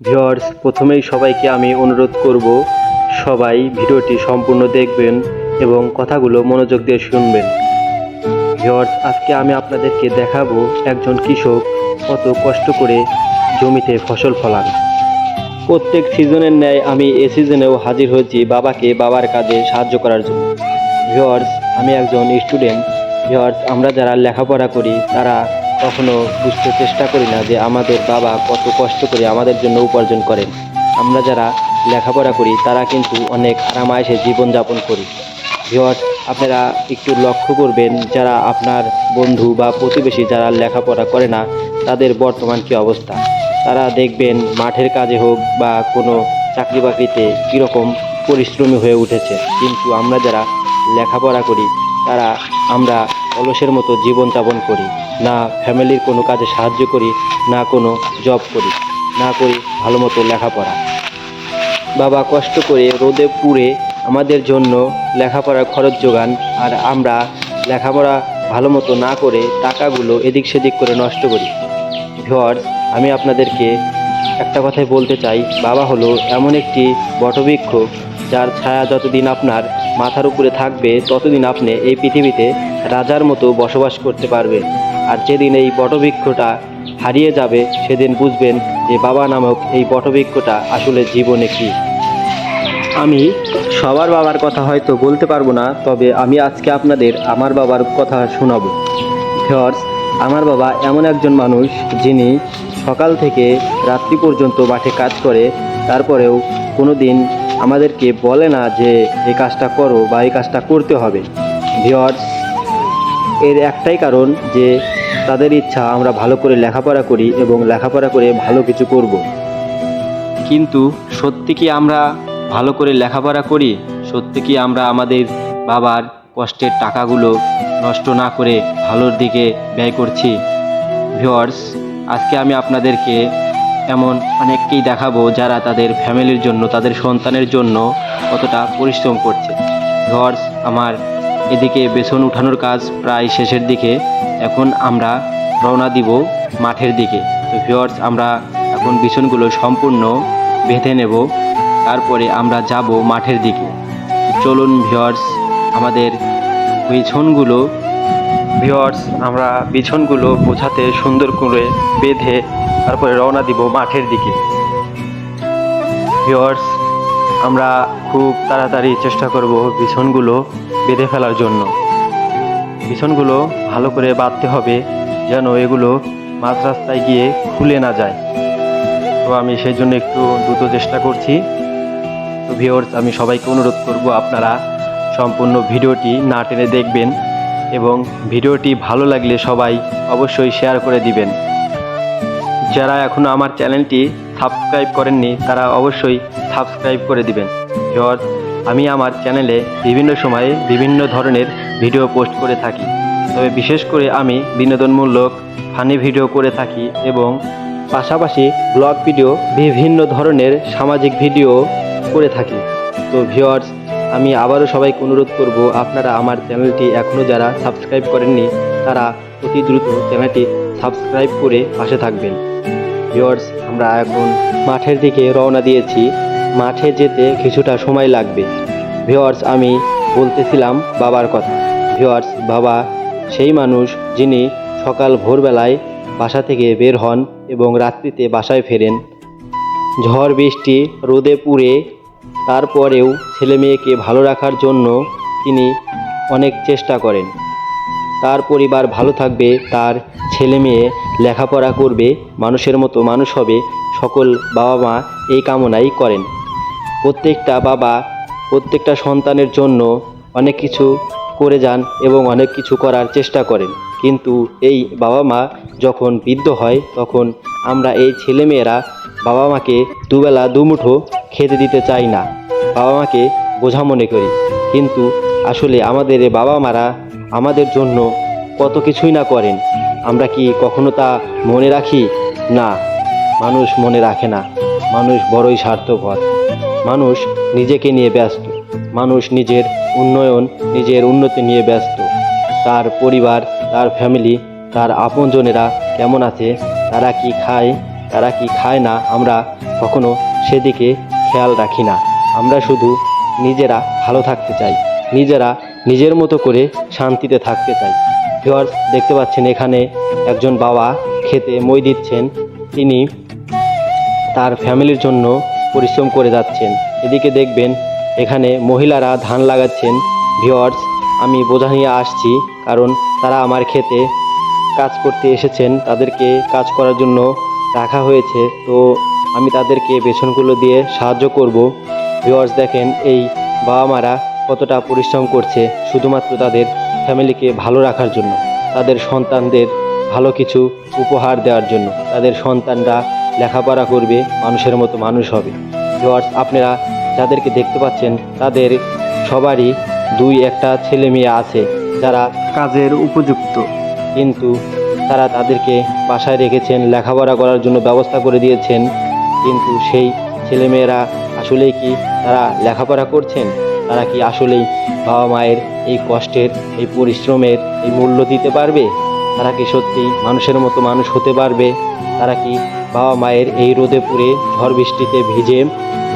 Viewers প্রথমেই সবাইকে আমি অনুরোধ করব সবাই ভিডিওটি সম্পূর্ণ দেখবেন এবং কথাগুলো মনোযোগ দিয়ে শুনবেন। ভিওয়ার্স আজকে আমি আপনাদেরকে দেখাবো একজন কৃষক কত কষ্ট করে জমিতে ফসল ফলান। প্রত্যেক সিজনের ন্যায় আমি এ সিজনেও হাজির হয়েছি বাবাকে বাবার কাজে সাহায্য করার জন্য। ভিওয়ার্স আমি একজন স্টুডেন্ট। ভিওয়ার্স আমরা যারা লেখাপড়া করি, তারা কখনো বুঝতে চেষ্টা করি না যে আমাদের বাবা কত কষ্ট করে আমাদের জন্য উপার্জন করেন। আমরা যারা লেখাপড়া করি, তারা কিন্তু অনেক আরামায়েসে জীবনযাপন করি। ভিওয়ার্স আপনারা একটু লক্ষ্য করবেন, যারা আপনার বন্ধু বা প্রতিবেশী যারা লেখাপড়া করে না, তাদের বর্তমান কী অবস্থা? তারা দেখবেন মাঠের কাজে হোক বা কোনো চাকরি বাকরিতে কীরকম পরিশ্রমী হয়ে উঠেছে। কিন্তু আমরা যারা লেখাপড়া করি, তারা, আমরা অলসের মতো জীবনযাপন করি, না ফ্যামিলির কোনো কাজে সাহায্য করি, না কোনো জব করি, না করি ভালো মতো লেখাপড়া। বাবা কষ্ট করে রোদে পুড়ে আমাদের জন্য লেখাপড়ার খরচ যোগান আর আমরা লেখাপড়া ভালো মতো না করে টাকাগুলো এদিক সেদিক করে নষ্ট করি। ভিওয়ার্স আমি আপনাদেরকে একটা কথাই বলতে চাই। বাবা হলো এমন একটি বটবৃক্ষ যার ছায়া যতদিন আপনার মাথার উপরে থাকবে, ততদিন আপনি এই পৃথিবীতে রাজার মতো বসবাস করতে পারবেন। আর যেদিন এই বটবৃক্ষটা হারিয়ে যাবে, সেদিন বুঝবেন যে বাবা নামক এই বটবৃক্ষটা আসলে জীবনে কী। আমি সবার বাবার কথা হয়তো বলতে পারব না, তবে আমি আজকে আপনাদের আমার বাবার কথা শোনাবো। ভিওর্স আমার বাবা এমন একজন মানুষ যিনি সকাল থেকে রাত্রি পর্যন্ত মাঠে কাজ করে, তারপরেও কোনো দিন আমাদেরকে বলে না যে এই কাজটা করো বা এই কাজটা করতে হবে। ভিওর্স এর একটাই কারণ যে তাদের ইচ্ছা আমরা ভালো করে লেখাপড়া করি এবং লেখাপড়া করে ভালো কিছু করব। কিন্তু সত্যি কি আমরা ভালো করে লেখাপড়া করি? সত্যি কি আমরা আমাদের বাবার কষ্টের টাকাগুলো নষ্ট না করে ভালোর দিকে ব্যয় করছি? ভিওয়ার্স আজকে আমি আপনাদেরকে এমন অনেককেই দেখাবো যারা তাদের ফ্যামিলির জন্য, তাদের সন্তানের জন্য কতটা পরিশ্রম করছে। ভিওয়ার্স আমার এদিকে বেসন উঠানোর কাজ প্রায় শেষের দিকে। এখন আমরা রওনা দিব মাঠের দিকে। তো ভিওয়ার্স আমরা এখন বিছনগুলো সম্পূর্ণ বেঁধে নেব। তারপরে আমরা যাব মাঠের দিকে। চলুন ভিওয়ার্স আমাদের বিছনগুলো ভিওয়ার্স আমরা বিছনগুলো বোঝাতে সুন্দর করে বেঁধে তারপরে রওনা দিব মাঠের দিকে। ভিওয়ার্স আমরা খুব তাড়াতাড়ি চেষ্টা করব বিছনগুলো বেঁধে ফেলার জন্য। বিছনগুলো ভালো করে বাঁধতে হবে যেন এগুলো মাঝ রাস্তায় গিয়ে খুলে না যায়। তো আমি সেই জন্য একটু দ্রুত চেষ্টা করছি। তো ভিওর্স আমি সবাইকে অনুরোধ করব আপনারা সম্পূর্ণ ভিডিওটি না টেনে দেখবেন এবং ভিডিওটি ভালো লাগলে সবাই অবশ্যই শেয়ার করে দিবেন। যারা এখনও আমার চ্যানেলটি সাবস্ক্রাইব করেননি, তারা অবশ্যই সাবস্ক্রাইব করে দিবেন। ভিওর্স আমি আমার চ্যানেলে বিভিন্ন সময়ে বিভিন্ন ধরনের ভিডিও পোস্ট করে থাকি। তবে বিশেষ করে আমি বিনোদনমূলক ফানি ভিডিও করে থাকি এবং পাশাপাশি ব্লগ ভিডিও বিভিন্ন ধরনের সামাজিক ভিডিও করে থাকি। তো ভিওয়ার্স আমি আবারও সবাইকে অনুরোধ করব, আপনারা আমার চ্যানেলটি এখনও যারা সাবস্ক্রাইব করেননি, তারা অতি দ্রুত চ্যানেলটি সাবস্ক্রাইব করে পাশে থাকবেন। ভিওয়ার্স আমরা এখন মাঠের দিকে রওনা দিয়েছি। মাঠে যেতে কিছুটা সময় লাগবে। ভিওয়ার্স আমি বলতেছিলাম বাবার কথা। ভিওয়ার্স বাবা সেই মানুষ যিনি সকাল ভোরবেলায় বাসা থেকে বের হন এবং রাত্রিতে বাসায় ফেরেন। ঝড়, বৃষ্টি, রোদে পুড়ে তারপরেও ছেলে মেয়েকে ভালো রাখার জন্য তিনি অনেক চেষ্টা করেন। তার পরিবার ভালো থাকবে, তার ছেলে মেয়ে লেখাপড়া করবে, মানুষের মতো মানুষ হবে, সকল বাবা মা এই কামনাই করেন। প্রত্যেকটা বাবা, প্রত্যেকটা সন্তানের জন্য অনেক কিছু করে যান এবং অনেক কিছু করার চেষ্টা করেন। কিন্তু এই বাবা মা যখন বৃদ্ধ হয়, তখন আমরা এই ছেলেমেয়েরা বাবা মাকে দুবেলা দুমুঠো খেতে দিতে চাই না। বাবা মাকে বোঝা মনে করি। কিন্তু আসলে আমাদের বাবা মারা আমাদের জন্য কত কিছুই না করেন। আমরা কি কখনো তা মনে রাখি? না, মানুষ মনে রাখে না। মানুষ বড়ই স্বার্থপর। মানুষ নিজেকে নিয়ে ব্যস্ত। মানুষ নিজের উন্নয়ন, নিজের উন্নতি নিয়ে ব্যস্ত। তার পরিবার, তার ফ্যামিলি তার আপনজনেরা কেমন আছে? তারা কি খায়? তারা কি খায় না? আমরা কখনো সেদিকে খেয়াল রাখি না। আমরা শুধু নিজেরা ভালো থাকতে চাই। নিজেরা নিজের মতো করে শান্তিতে থাকতে চাই। ভিউয়ার্স দেখতে পাচ্ছেন এখানে একজন বাবা খেতে মই দিচ্ছেন। তিনি তার ফ্যামিলির জন্য পরিশ্রম করে যাচ্ছেন। এদিকে দেখবেন এখানে মহিলারা ধান লাগাচ্ছেন। ভিওয়ার্স আমি বোঝা নিয়ে আসছি, কারণ তারা আমার খেতে কাজ করতে এসেছেন। তাদেরকে কাজ করার জন্য রাখা হয়েছে। তো আমি তাদেরকে বেছনগুলো দিয়ে সাহায্য করব। ভিওয়ার্স দেখেন এই বাবা মারা কতটা পরিশ্রম করছে শুধুমাত্র তাদের ফ্যামিলিকে ভালো রাখার জন্য, তাদের সন্তানদের ভালো কিছু উপহার দেওয়ার জন্য। তাদের সন্তানরা লেখাপড়া করবে, মানুষের মতো মানুষ হবে। ভিওয়ার্স আপনারা যাদেরকে দেখতে পাচ্ছেন, তাদের সবারই দুই একটা ছেলে মেয়ে আছে যারা কাজের উপযুক্ত। কিন্তু তারা তাদেরকে বাসায় রেখেছেন, লেখাপড়া করার জন্য ব্যবস্থা করে দিয়েছেন। কিন্তু সেই ছেলেমেয়েরা আসলেই কি তারা লেখাপড়া করছেন? তারা কি আসলেই বাবা মায়ের এই কষ্টের, এই পরিশ্রমের এই মূল্য দিতে পারবে? তারা কি সত্যি মানুষের মতো মানুষ হতে পারবে? তারা কি বাবা মায়ের এই রোদে পুড়ে ঝড় বৃষ্টিতে ভিজে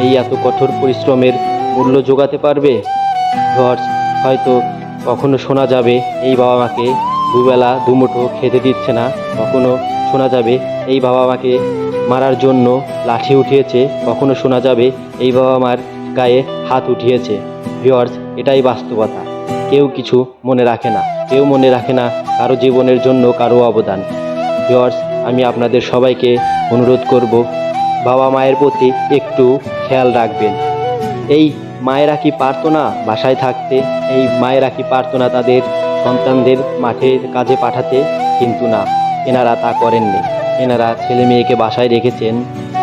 এই এত কঠোর পরিশ্রমের মূল্য যোগাতে পারবে? ঘর হয়তো কখনো শোনা যাবে, এই বাবা মাকে দুবেলা দুমুঠো খেতে দিচ্ছে না। কখনো শোনা যাবে, এই বাবা মাকে মারার জন্য লাঠি উঠিয়েছে। কখনো শোনা যাবে, এই বাবা মার গায়ে হাত উঠিয়েছে। ভিওয়ার্স এটাই বাস্তবতা। কেউ কিছু মনে রাখে না। কেউ মনে রাখে না কারও জীবনের জন্য কারও অবদান। ভিওয়ার্স আমি আপনাদের সবাইকে অনুরোধ করব, বাবা মায়ের প্রতি একটু খেয়াল রাখবেন। এই মায়েরা কি পারতো না বাসায় থাকতে, এই মায়েরা কি পারতো না তাদের সন্তানদের মাঠের কাজে পাঠাতে? কিন্তু না, এনারা তা করেননি। এনারা ছেলে মেয়েকে বাসায় রেখেছেন,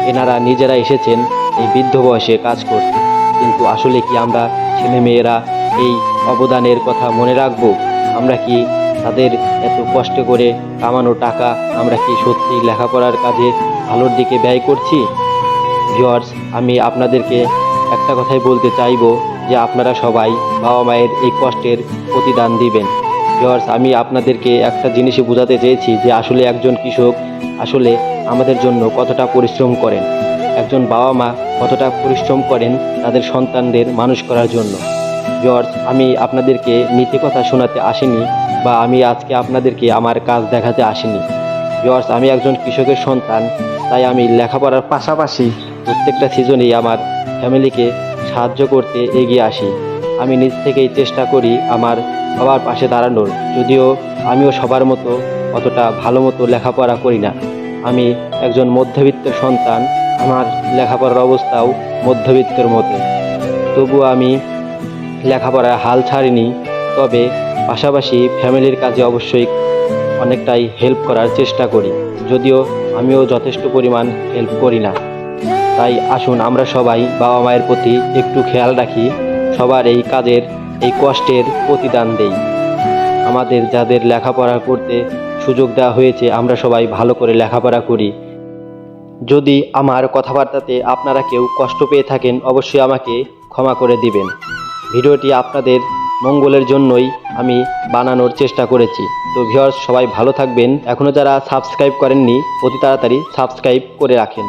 এনারা নিজেরা এসেছেন, এই বৃদ্ধ বয়সে কাজ করতে। কিন্তু আসলে কি আমরা ছেলে মেয়েরা এই অবদানের কথা মনে রাখব। আমরা কি তাদের এত কষ্ট করে কামানো টাকা আমরা কি সত্যি লেখাপড়ার কাজে ভালোর দিকে ব্যয় করছি? ভিওয়ার্স আমি আপনাদেরকে একটা কথাই বলতে চাইব যে আপনারা সবাই বাবা মায়ের এই কষ্টের প্রতিদান দিবেন। ভিওয়ার্স আমি আপনাদেরকে একটা জিনিসই বোঝাতে চেয়েছি যে আসলে একজন কৃষক আসলে আমাদের জন্য কতটা পরিশ্রম করেন। একজন বাবা মা কতটা পরিশ্রম করেন তাদের সন্তানদের মানুষ করার জন্য। জর্জ, আমি আপনাদেরকে নীতি কথা শোনাতে আসিনি বা আমি আজকে আপনাদেরকে আমার কাজ দেখাতে আসিনি। জর্জ, আমি একজন কৃষকের সন্তান, তাই আমি লেখাপড়ার পাশাপাশি প্রত্যেকটা সিজনেই আমার ফ্যামিলিকে সাহায্য করতে এগিয়ে আসি। আমি নিজ থেকেই চেষ্টা করি আমার সবার পাশে দাঁড়ানোর, যদিও আমিও সবার মতো অতটা ভালো মতো লেখাপড়া করি না। আমি একজন মধ্যবিত্ত সন্তান আমার লেখাপড়ার অবস্থাও মধ্যবিত্তের মতো। তবুও আমি লেখাপড়ায় হাল ছাড়িনি, তবে পাশাপাশি ফ্যামিলির কাজে অবশ্যই অনেকটাই হেল্প করার চেষ্টা করি। যদিও আমিও যথেষ্ট পরিমাণ হেল্প করি না। তাই আসুন, আমরা সবাই বাবা মায়ের প্রতি একটু খেয়াল রাখি, সবার এই কাজের, এই কষ্টের প্রতিদান দেই। আমাদের যাদের লেখাপড়া করতে সুযোগ দেওয়া হয়েছে, আমরা সবাই ভালো করে লেখাপড়া করি। যদি আমার কথাবার্তাতে আপনারা কেউ কষ্ট পেয়ে থাকেন, অবশ্যই আমাকে ক্ষমা করে দিবেন। ভিডিওটি আপনাদের মঙ্গলের জন্যই আমি বানানোর চেষ্টা করেছি। তো ভিওর্স সবাই ভালো থাকবেন। এখনও যারা সাবস্ক্রাইব করেননি, অতি তাড়াতাড়ি সাবস্ক্রাইব করে রাখেন।